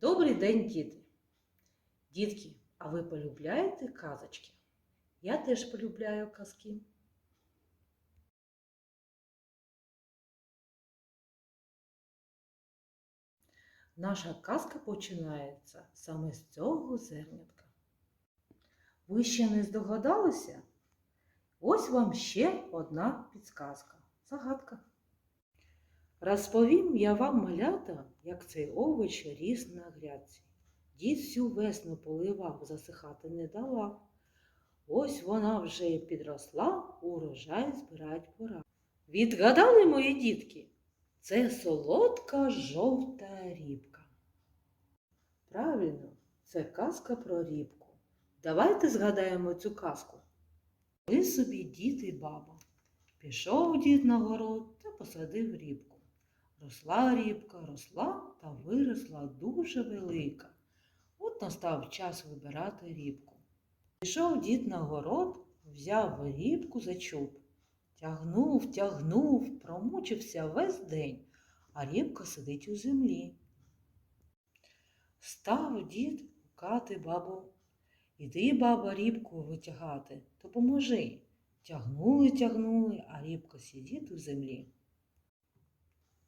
Добрий день, діти! Дітки, а ви полюбляєте казочки? Я теж полюбляю казки. Наша казка починається саме з цього зернятка. Ви ще не здогадалися? Ось вам ще одна підсказка. Загадка. Розповім я вам, малята, як цей овоч ріс на грядці. Дід всю весну поливав, засихати не давав. Ось вона вже й підросла, урожай збирать пора. Відгадали мої дітки? Це солодка жовта рібка. Правильно, це казка про рібку. Давайте згадаємо цю казку. Ви собі дід і баба. Пішов дід на город та посадив рібку. Росла рібка, росла та виросла дуже велика. От настав час вибирати рібку. Пішов дід на город, взяв рібку за чуб. Тягнув, тягнув, промучився весь день, а рібка сидить у землі. Став дід гукати бабу. Іди, баба, рібку витягати, допоможи. Тягнули, тягнули, а рібка сидить у землі.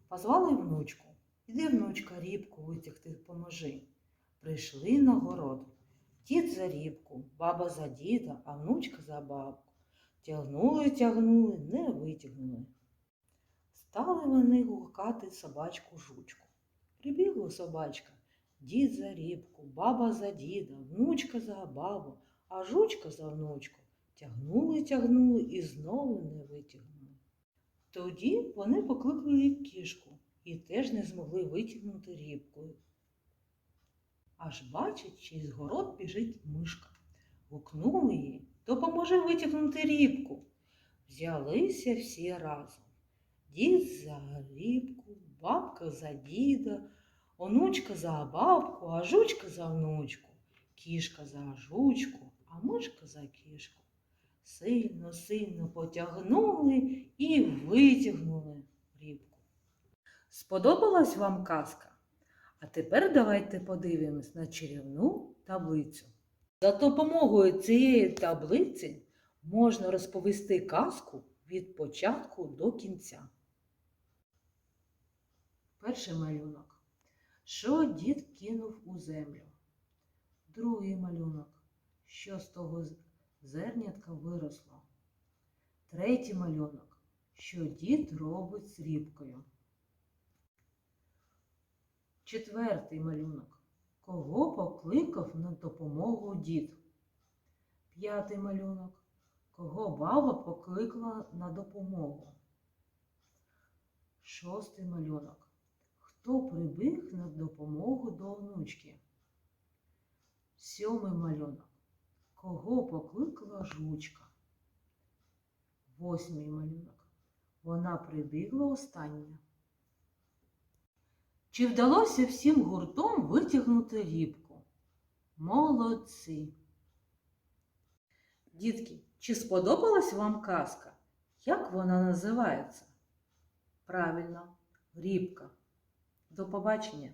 Позвали внучку. Іди, внучка, рібку витягти, поможи. Прийшли на город. Дід за рібку, баба за діда, а внучка за бабку. Тягнули, тягнули, не витягнули. Стали вони гукати собачку жучку. Прибігла собачка, дід за рібку, баба за діда, внучка за бабу, а жучка за внучку. Тягнули, тягнули і знову не витягнули. Тоді вони покликали кішку і теж не змогли витягнути рібкою. Аж бачить, чийсь город біжить мишка. Гукнули її, допоможи витягнути рібку. Взялися всі разом. Дід за рібку, бабка за діда, онучка за бабку, а жучка за внучку, кішка за жучку, а мишка за кішку. Сильно, сильно потягнули і витягнули рібку. Сподобалась вам казка? А тепер давайте подивимось на чарівну таблицю. За допомогою цієї таблиці можна розповісти казку від початку до кінця. Перший малюнок. Що дід кинув у землю? Другий малюнок. Що з того зернятка виросло? Третій малюнок. Що дід робить з рібкою? Четвертий малюнок. Кого покликав на допомогу дід? П'ятий малюнок. Кого баба покликала на допомогу? Шостий малюнок. Хто прибіг на допомогу до онучки? Сьомий малюнок. Кого покликала жучка? Восьмий малюнок. Вона прибігла остання. Чи вдалося всім гуртом витягнути рібку? Молодці! Дітки, чи сподобалась вам казка? Як вона називається? Правильно, рібка. До побачення!